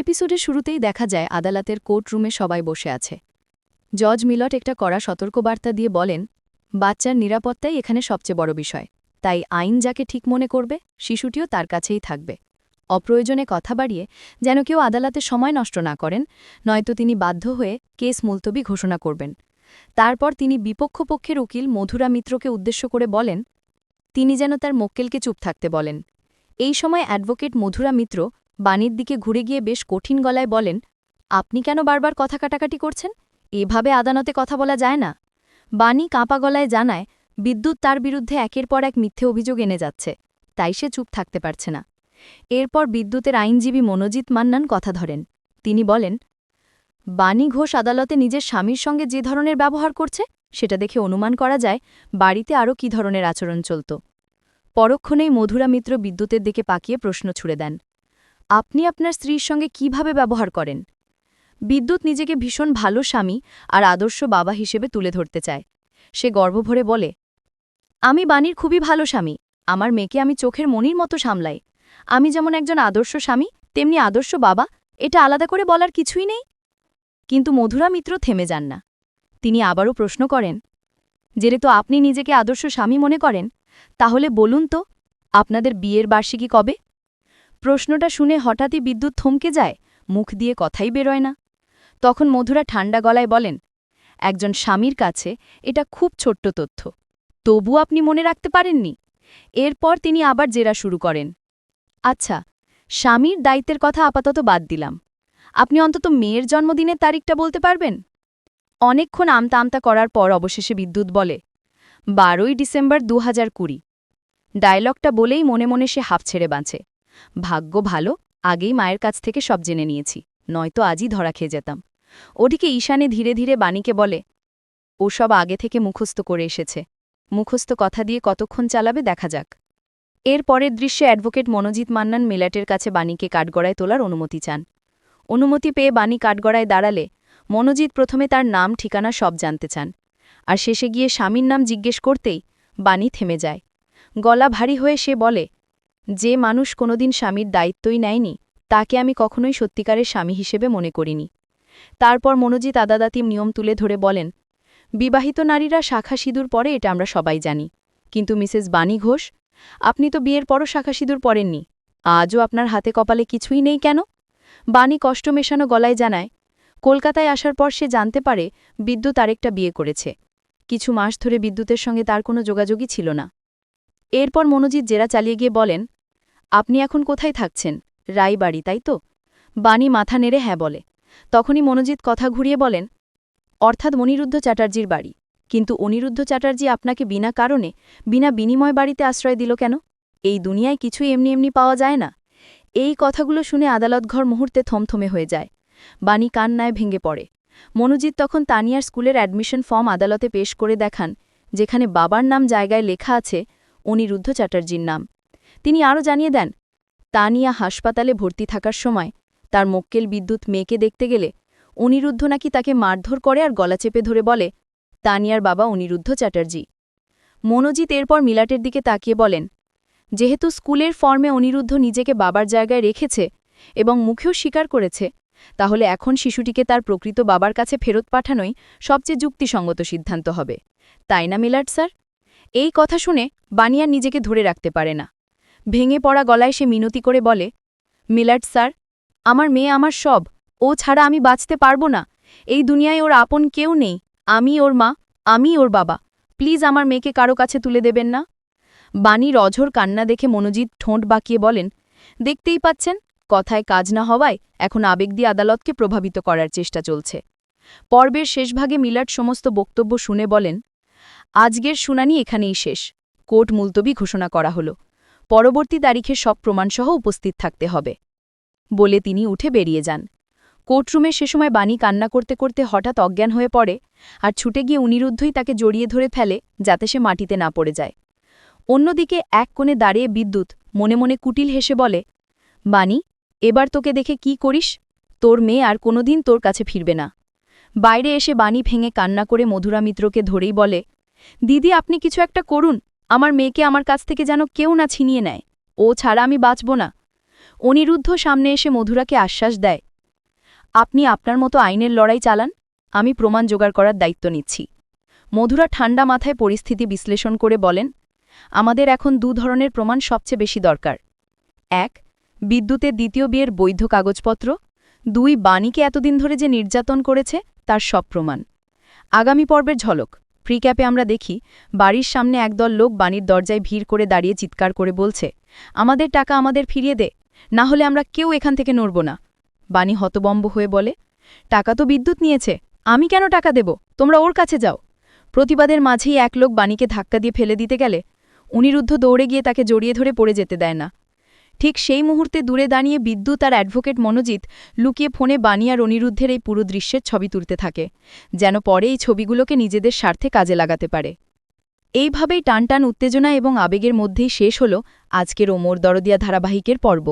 এপিসোডের শুরুতেই দেখা যায় আদালতের কোর্ট রুমে সবাই বসে আছে। জজ মিলট একটা কড়া সতর্কবার্তা দিয়ে বলেন, বাচ্চার নিরাপত্তাই এখানে সবচেয়ে বড় বিষয়। তাই আইন যাকে ঠিক মনে করবে, শিশুটিও তার কাছেই থাকবে। অপ্রয়োজনে কথা বাড়িয়ে যেন কেউ আদালতে সময় নষ্ট না করেন, নয়তো তিনি বাধ্য হয়ে কেস মুলতবি ঘোষণা করবেন। তারপর তিনি বিপক্ষপক্ষের উকিল মধুরা মিত্রকে উদ্দেশ্য করে বলেন, তিনি যেন তার মক্কেলকে চুপ থাকতে বলেন। এই সময় অ্যাডভোকেট মধুরা মিত্র বাণীর দিকে ঘুরে গিয়ে বেশ কঠিন গলায় বলেন, আপনি কেন বারবার কথা কাটাকাটি করছেন? এভাবে আদালতে কথা বলা যায় না। বাণী কাঁপা গলায় জানায়, বিদ্যুৎ তার বিরুদ্ধে একের পর এক মিথ্যে অভিযোগ এনে যাচ্ছে, তাই সে চুপ থাকতে পারছে না। এরপর বিদ্যুতের আইনজীবী মনোজিৎ মান্নান কথা ধরেন। তিনি বলেন, বাণী ঘোষ আদালতে নিজের স্বামীর সঙ্গে যে ধরনের ব্যবহার করছে, সেটা দেখে অনুমান করা যায় বাড়িতে আরও কী ধরনের আচরণ চলত। পরক্ষণেই মধুরা মিত্র বিদ্যুতের দিকে পাকিয়ে প্রশ্ন ছুড়ে দেন, আপনি আপনার স্ত্রীর সঙ্গে কীভাবে ব্যবহার করেন? বিদ্যুৎ নিজেকে ভীষণ ভালো স্বামী আর আদর্শ বাবা হিসেবে তুলে ধরতে চায়। সে গর্বভরে বলে, আমি বাণীর খুবই ভালো স্বামী, আমার মেয়েকে আমি চোখের মনির মতো সামলাই। আমি যেমন একজন আদর্শ স্বামী, তেমনি আদর্শ বাবা, এটা আলাদা করে বলার কিছুই নেই। কিন্তু মধুরা মিত্র থেমে যান না। তিনি আবারও প্রশ্ন করেন যেহেতু আপনি নিজেকে আদর্শ স্বামী মনে করেন, তাহলে বলুন তো, আপনাদের বিয়ের বার্ষিকী কবে? প্রশ্নটা শুনে হঠাৎই বিদ্যুৎ থমকে যায়, মুখ দিয়ে কথাই বেরোয় না। তখন মধুরা ঠান্ডা গলায় বলেন, একজন স্বামীর কাছে এটা খুব ছোট্ট তথ্য। তবু আপনি মনে রাখতে পারেননি। এরপর তিনি আবার জেরা শুরু করেন। আচ্ছা স্বামীর দায়িত্বের কথা আপাতত বাদ দিলাম। আপনি অন্তত মেয়ের জন্মদিনের তারিখটা বলতে পারবেন? অনেকক্ষণ আমতা আমতা করার পর অবশেষে বিদ্যুৎ বলে, বারোই ডিসেম্বর দু হাজার কুড়ি ডায়লগটা বলেই মনে মনে সে হাফ ছেড়ে বাঁচে ভাগ্য ভালো, আগেই মায়ের কাছ থেকে সব জেনে নিয়েছি, নয়তো আজই ধরা খেয়ে যেতাম ওদিকে ঈশানে ধীরে ধীরে বাণীকে বলে, ও সব আগে থেকে মুখস্থ করে এসেছে। মুখস্থ কথা দিয়ে কতক্ষণ চালাবে দেখা যাক এর পরের দৃশ্যে অ্যাডভোকেট মনোজিৎ মান্নান মিলাটের কাছে বাণীকে কাঠগড়ায় তোলার অনুমতি চান। অনুমতি পেয়ে বাণী কাঠগড়ায় দাঁড়ালে মনোজিৎ প্রথমে তার নাম, ঠিকানা সব জানতে চান। আর শেষে গিয়ে স্বামীর নাম জিজ্ঞেস করতেই বাণী থেমে যায়। গলা ভারী হয়ে সে বলে, যে মানুষ কোনোদিন স্বামীর দায়িত্বই নেয়নি, তাকে আমি কখনোই সত্যিকারের স্বামী হিসেবে মনে করিনি। তারপর মনোজিৎ আদাদাতিম নিয়ম তুলে ধরে বলেন, বিবাহিত নারীরা শাখা সিঁদুর পরে, এটা আমরা সবাই জানি। কিন্তু মিসেস বাণী ঘোষ, আপনি তো বিয়ের পরও শাখা সিঁদুর পরেননি। আজও আপনার হাতে কপালে কিছুই নেই কেন? বাণী কষ্ট মেশানো গলায় জানায় কলকাতায় আসার পর সে জানতে পারে বিদ্যুৎ আরেকটা বিয়ে করেছে। কিছু মাস ধরে বিদ্যুতের সঙ্গে তার কোনো যোগাযোগই ছিল না। এরপর মনোজিৎ জেরা চালিয়ে গিয়ে বলেন, আপনি এখন কোথায় থাকছেন? রায়বাড়ি, তাই তো? বাণী মাথা নেড়ে হ্যাঁ বলে। তখনই মনোজিৎ কথা ঘুরিয়ে বলেন, অর্থাৎ অনিরুদ্ধ চ্যাটার্জির বাড়ি। কিন্তু অনিরুদ্ধ চ্যাটার্জি আপনাকে বিনা কারণে, বিনা বিনিময় বাড়িতে আশ্রয় দিল কেন? এই দুনিয়ায় কিছুই এমনি এমনি পাওয়া যায় না। এই কথাগুলো শুনে আদালতঘর মুহূর্তে থমথমে হয়ে যায়। বাণী কান্নায় ভেঙে পড়ে। মনোজিৎ তখন তানিয়ার স্কুলের অ্যাডমিশন ফর্ম আদালতে পেশ করে দেখান, যেখানে বাবার নাম জায়গায় লেখা আছে অনিরুদ্ধ চ্যাটার্জির নাম। তিনি আরও জানিয়ে দেন, তানিয়া হাসপাতালে ভর্তি থাকার সময় তার মক্কেল বিদ্যুৎ মেয়েকে দেখতে গেলে অনিরুদ্ধ নাকি তাকে মারধর করে আর গলা চেপে ধরে বলে, তানিয়ার বাবা অনিরুদ্ধ চ্যাটার্জি। মনোজিৎ এরপর মিলাটের দিকে তাকিয়ে বলেন, যেহেতু স্কুলের ফর্মে অনিরুদ্ধ নিজেকে বাবার জায়গায় রেখেছে এবং মুখেও স্বীকার করেছে তাহলে এখন শিশুটিকে তার প্রকৃত বাবার কাছে ফেরত পাঠানোই সবচেয়ে যুক্তিসঙ্গত সিদ্ধান্ত হবে। তাই না মিলাট স্যার? এই কথা শুনে বানিয়ার নিজেকে ধরে রাখতে পারে না। ভেঙে পড়া গলায় সে মিনতি করে বলে মিলাট স্যার, আমার মেয়ে আমার সব। ও ছাড়া আমি বাঁচতে পারব না। এই দুনিয়ায় ওর আপন কেউ নেই। আমি ওর মা, আমি ওর বাবা। প্লিজ আমার মেয়েকে কারও কাছে তুলে দেবেন না? বাণীর অঝোর কান্না দেখে মনোজিৎ ঠোঁট বাঁকিয়ে বলেন, দেখতেই পাচ্ছেন কথায় কাজ না হওয়ায় এখন আবেগ দিয়ে আদালতকে প্রভাবিত করার চেষ্টা চলছে। পর্বের শেষভাগে মিলাট সমস্ত বক্তব্য শুনে বলেন, আজকের শুনানি এখানেই শেষ। কোর্ট মুলতবি ঘোষণা করা হল। পরবর্তী তারিখে সব প্রমাণসহ উপস্থিত থাকতে হবে। বলে তিনি উঠে বেরিয়ে যান। কোর্টরুমে সে সময় বাণী কান্না করতে করতে হঠাৎ অজ্ঞান হয়ে পড়ে আর ছুটে গিয়ে অনিরুদ্ধই তাকে জড়িয়ে ধরে ফেলে যাতে সে মাটিতে না পড়ে যায়। অন্যদিকে এক কোণে দাঁড়িয়ে বিদ্যুৎ মনে মনে কুটিল হেসে বলে, বাণী এবার তোকে দেখে কি করিস? তোর মেয়ে আর কোনোদিন তোর কাছে ফিরবে না। বাইরে এসে বাণী ভেঙে কান্না করে মধুরা মিত্রকে ধরেই বলে, দিদি, আপনি কিছু একটা করুন। আমার মেয়েকে আমার কাছ থেকে যেন কেউ না ছিনিয়ে নেয়। ও ছাড়া আমি বাঁচব না। অনিরুদ্ধ সামনে এসে মধুরাকে আশ্বাস দেয়, আপনি আপনার মতো আইনের লড়াই চালান। আমি প্রমাণ জোগাড় করার দায়িত্ব নিচ্ছি। মধুরা ঠান্ডা মাথায় পরিস্থিতি বিশ্লেষণ করে বলেন, আমাদের এখন দু ধরনের প্রমাণ সবচেয়ে বেশি দরকার। এক বিদ্যুতের দ্বিতীয় বিয়ের বৈধ কাগজপত্র, দুই বাণীকে এতদিন ধরে যে নির্যাতন করেছে, তার সব প্রমাণ। আগামী পর্বের ঝলক, প্রিক্যাপে আমরা দেখি, বাড়ির সামনে একদল লোক বাণীর দরজায় ভিড় করে দাঁড়িয়ে চিৎকার করে বলছে, আমাদের টাকা আমাদের ফিরিয়ে দে, না হলে আমরা কেউ এখান থেকে নড়ব না। বাণী হতবম্ব হয়ে বলে, টাকা তো বিদ্যুৎ নিয়েছে, আমি কেন টাকা দেব? তোমরা ওর কাছে যাও। প্রতিবাদের মাঝেই এক লোক বাণীকে ধাক্কা দিয়ে ফেলে দিতে গেলে, অনিরুদ্ধ দৌড়ে গিয়ে তাকে জড়িয়ে ধরে পড়ে যেতে দেয় না। ঠিক সেই মুহূর্তে দূরে দাঁড়িয়ে বিদ্যুৎ আর অ্যাডভোকেট মনোজিৎ লুকিয়ে ফোনে বানিয়ার অনিরুদ্ধের এই পুরো দৃশ্যের ছবি তুলতে থাকে, যেন পরে এই ছবিগুলোকে নিজেদের স্বার্থে কাজে লাগাতে পারে। এইভাবেই টানটান উত্তেজনা এবং আবেগের মধ্যেই শেষ হল আজকের ওমর দরদিয়া ধারাবাহিকের পর্ব।